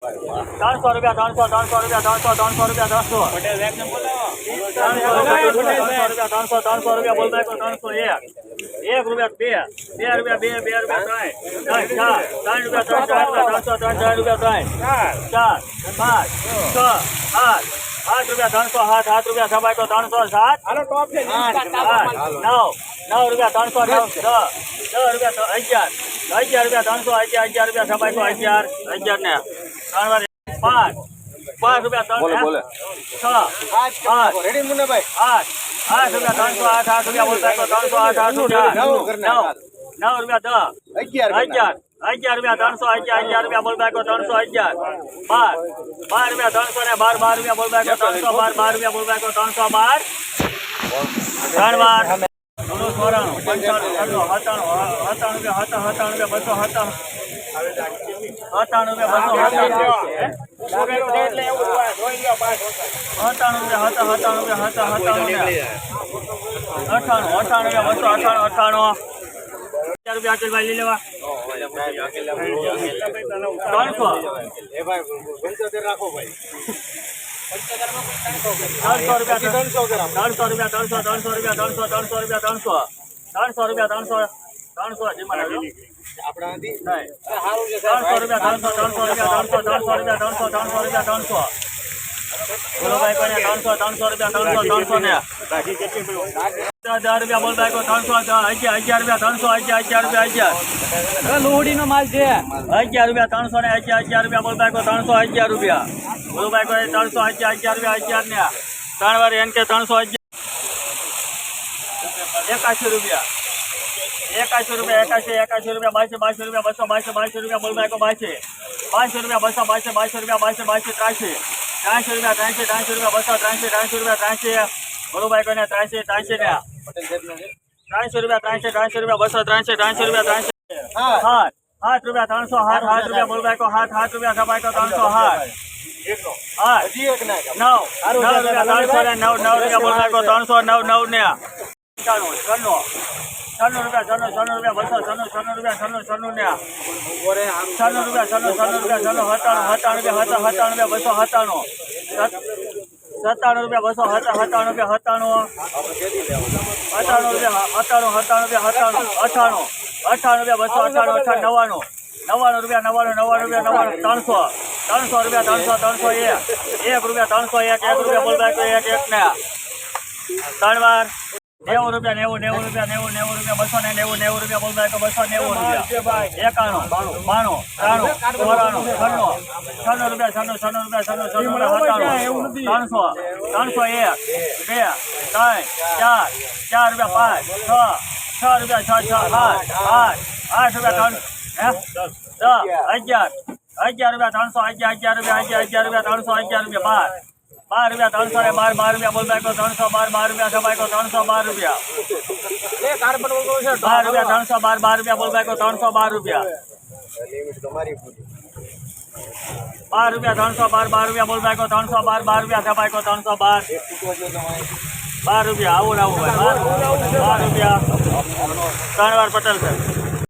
ત્રણસો રૂપિયા ત્રણસો ત્રણસો રૂપિયા ત્રણસો ત્રણસો રૂપિયા ત્રણસો ત્રણસો રૂપિયા ત્રણસો ત્રણસો રૂપિયા બોલ ભાઈ ત્રણસો એક એક રૂપિયા બે બે રૂપિયા બે બે રૂપિયા ત્રણ ત્રણ ચાર ત્રણ રૂપિયા ત્રણ ચાર રૂપિયા ત્રણસો ત્રણ ચાર રૂપિયા ત્રણ ચાર પાંચ છ આઠ આઠ રૂપિયા ત્રણસો સાત સાત રૂપિયા સબાઈ તો ત્રણસો સાત આઠ નવ નવ રૂપિયા ત્રણસો નવ દસ દસ રૂપિયા તો અગિયાર અગિયાર રૂપિયા ત્રણસો અગિયાર અગિયાર રૂપિયા સબાઈ તો અગિયાર અગિયાર ને ત્રણ વાર પાંચ પાંચ રૂપિયા ત્રણ હે? છ આઠ રેડી મુન્નાભાઈ આઠ આઠ રૂપિયા ત્રણસો આઠ આઠ રૂપિયા બોલતા તો ત્રણસો આઠ આઠ રૂપિયા નવ કરના નવ નવ રૂપિયા દસ અગિયાર અગિયાર અગિયાર રૂપિયા ત્રણસો અગિયાર અગિયાર રૂપિયા બોલતા તો ત્રણસો અગિયાર બાર બાર રૂપિયા ત્રણસો ને બાર બાર રૂપિયા બોલતા તો ત્રણસો બાર બાર રૂપિયા બોલતા તો ત્રણસો બાર ત્રણ બાર નવસો ચોરાણું પંચાણું છન્નું સત્તાણું સત્તાણું રૂપિયા સત્તા સત્તાણું રૂપિયા બસો સત્તાણું સત્તાણું રૂપિયા બસો સત્તાણું સત્તાણું રૂપિયા હતા સત્તાણું રૂપિયા હતા સત્તાણું ને અઠાણું અઠાણું રૂપિયા બસો અઠાણું અઠાણું ચાર રૂપિયા અચલભાઈ લઈ લેવા ત્રણસો એ ભાઈ પંચોતેર રાખો ભાઈ ત્રણસો રૂપિયા ત્રણસો ગ્રામ ત્રણસો રૂપિયા ત્રણસો ત્રણસો રૂપિયા ત્રણસો ત્રણસો રૂપિયા ત્રણસો ત્રણસો રૂપિયા ત્રણસો ત્રણસો જીમાં લાગ્યો. આપણા નથી નહીં સારું છે ત્રણસો રૂપિયા ત્રણસો ત્રણસો રૂપિયા ત્રણસો ત્રણસો રૂપિયા ત્રણસો ત્રણસો રૂપિયા ત્રણસો. બોલો ત્રણસો ત્રણસો રૂપિયા ત્રણસો ત્રણસો ને. હજાર રૂપિયા બોલ ભાઈ કોઈ ત્રણસો અગિયાર અગિયાર રૂપિયા ત્રણસો અગિયાર અગિયાર રૂપિયા અગિયાર. લોહડી નો માલ છે. અગિયાર રૂપિયા ત્રણસો ને અગિયાર અગિયાર રૂપિયા બોલ ભાઈ ત્રણસો અગિયાર રૂપિયા. બોલો ભાઈ કોઈ ત્રણસો અગિયાર અગિયાર રૂપિયા અગિયાર ને. ત્રણ વાર એન કે ત્રણસો અગિયાર. એકાસી રૂપિયા. એકાશી રૂપિયા એકાશી એકાશી રૂપિયા બાસી બાસી રૂપિયા બસો બાસી બાસી રૂપિયા બોલ કોઈ બાસી. બાસી રૂપિયા બસો બાસી બાસી રૂપિયા બાસી બાસી ત્રાસી. ત્રાસી રૂપિયા ત્રાસી ત્રાસી રૂપિયા બસો ત્રાસી ત્રાસી રૂપિયા ત્રાસી. બોલો કોને ત્રાસી ત્રાસી ને. ત્રાસી રૂપિયા ત્રાસી ત્રાસી રૂપિયા બસો ત્રાસી ત્રાસી રૂપિયા ત્રાસી. હા હાથ હાથ રૂપિયા ત્રણસો હાથ હાથ રૂપિયા બોલ કો હાથ હાથ રૂપિયા સબાઈકો ત્રણસો હાથ નવ. નવ રૂપિયા ત્રણસો ને નવ નવ ને. છન્નું રૂપિયા છન્નું છન્નું રૂપિયા બસો છન્નું છન્નું રૂપિયા છન્નું છન્નું ને છન્નું રૂપિયા છન્નું છન્નું રૂપિયા છન્નું સત્તાણું સત્તાણું રૂપિયા બસો સત્તાણું. સત્તાણું રૂપિયા બસો સત્તાણું રૂપિયા સત્તાણું. અઠાણું રૂપિયા અઠાણું સત્તાણું રૂપિયા સત્તાણું અઠાણું. અઠાણું રૂપિયા બસો અઠાણું અઠાણું નવ્વાણું નવ્વાણું રૂપિયા નવ્વાણું નવ્વાણું રૂપિયા નવ્વાણું ત્રણસો. ત્રણસો રૂપિયા ત્રણસો ત્રણસો એક. એક રૂપિયા ત્રણસો એક એક રૂપિયા બોલતા એક એક ને. ત્રણ વાર. નેવું રૂપિયા નેવું નેવું રૂપિયા નેવું નેવું રૂપિયા બસો ને નેવું નેવું રૂપિયા બોલતા તો બસો નેવું રૂપિયા. એકાણું બાણું ત્રાણું ચોરાણું છન્નું છન્નું રૂપિયા છન્નું છન્નું રૂપિયા છન્નું છન્નું સત્તાણું ત્રણસો ત્રણસો એક બે ત્રણ ચાર ચાર રૂપિયા પાંચ છ છ રૂપિયા છ છ આઠ આઠ આઠ રૂપિયા ત્રણ હે? દસ અગિયાર અગિયાર રૂપિયા ત્રણસો અગિયાર અગિયાર રૂપિયા અગિયાર અગિયાર રૂપિયા ત્રણસો અગિયાર રૂપિયા બાર બાર રૂપિયા ત્રણસો ને બાર બાર રૂપિયા બોલતા ત્રણસો બાર બાર રૂપિયા સબાઈ ત્રણસો બાર રૂપિયા. બાર રૂપિયા ત્રણસો બાર બાર રૂપિયા બોલતા ત્રણસો બાર રૂપિયા. બાર રૂપિયા ત્રણસો બાર બાર રૂપિયા બોલતા ત્રણસો બાર બાર રૂપિયા સબાઈ ત્રણસો બાર. બાર રૂપિયા આવું ને આવું ભાઈ બાર રૂપિયા. ત્રણ વાર પટેલ સાહેબ.